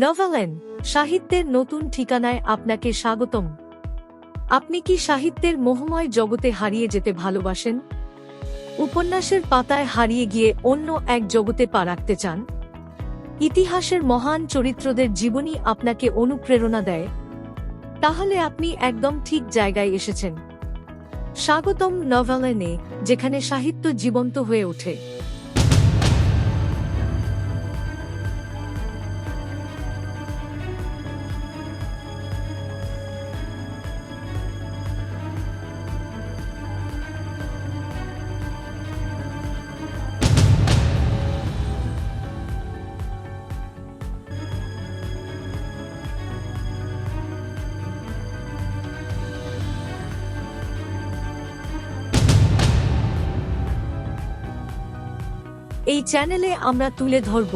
নভালেন, সাহিত্যের নতুন ঠিকানায় আপনাকে স্বাগতম। আপনি কি সাহিত্যের মোহময় জগতে হারিয়ে যেতে ভালোবাসেন? উপন্যাসের পাতায় হারিয়ে গিয়ে অন্য এক জগতে পা রাখতে চান? ইতিহাসের মহান চরিত্রদের জীবনী আপনাকে অনুপ্রেরণা দেয়? তাহলে আপনি একদম ঠিক জায়গায় এসেছেন। স্বাগতম নভেলেনে, যেখানে সাহিত্য জীবন্ত হয়ে ওঠে। এই চ্যানেলে আমরা তুলে ধরব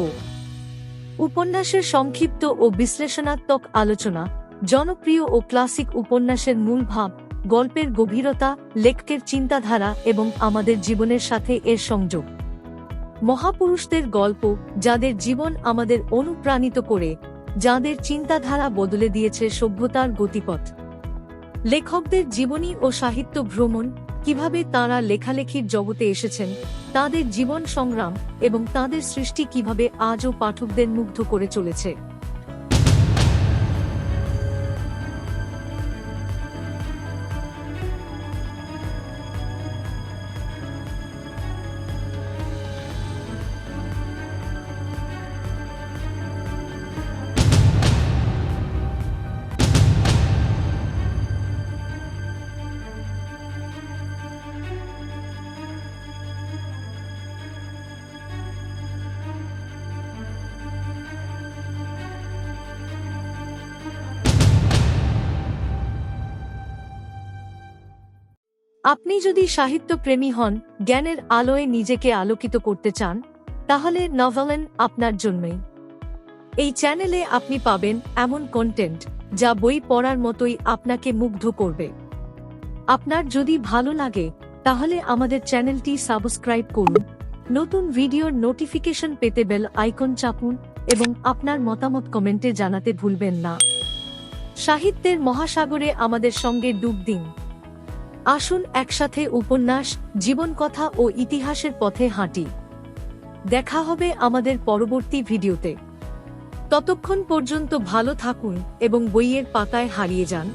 উপন্যাসের সংক্ষিপ্ত ও বিশ্লেষণাত্মক আলোচনা, জনপ্রিয় ও ক্লাসিক উপন্যাসের মূল ভাব, গল্পের গভীরতা, লেখকের চিন্তাধারা এবং আমাদের জীবনের সাথে এর সংযোগ। মহাপুরুষদের গল্প যাদের জীবন আমাদের অনুপ্রাণিত করে, যাদের চিন্তাধারা বদলে দিয়েছে সভ্যতার গতিপথ। লেখকদের জীবনী ও সাহিত্য ভ্রমণ কীভাবে তাঁরা লেখালেখির জগতে এসেছেন, তাদের জীবন সংগ্রাম এবং তাদের সৃষ্টি কীভাবে আজও পাঠকদের মুগ্ধ করে চলেছে। আপনি যদি সাহিত্যপ্রেমী হন, জ্ঞানের আলোয় নিজেকে আলোকিত করতে চান, তাহলে নভেলেন আপনার জন্যই। এই চ্যানেলে আপনি পাবেন এমন কন্টেন্ট যা বই পড়ার মতোই আপনাকে মুগ্ধ করবে। আপনার যদি ভালো লাগে, তাহলে আমাদের চ্যানেলটি সাবস্ক্রাইব করুন। নতুন ভিডিওর নোটিফিকেশন পেতে বেল আইকন চাপুন এবং আপনার মতামত কমেন্টে জানাতে ভুলবেন না। সাহিত্যের মহাসাগরে আমাদের সঙ্গে ডুব দিন। আসুন একসাথে উপন্যাস জীবন কথা ও ইতিহাসের পথে হাঁটি। দেখা হবে আমাদের পরবর্তী ভিডিওতে। ততক্ষণ পর্যন্ত ভালো থাকুন এবং বইয়ের পাতায় হারিয়ে যান।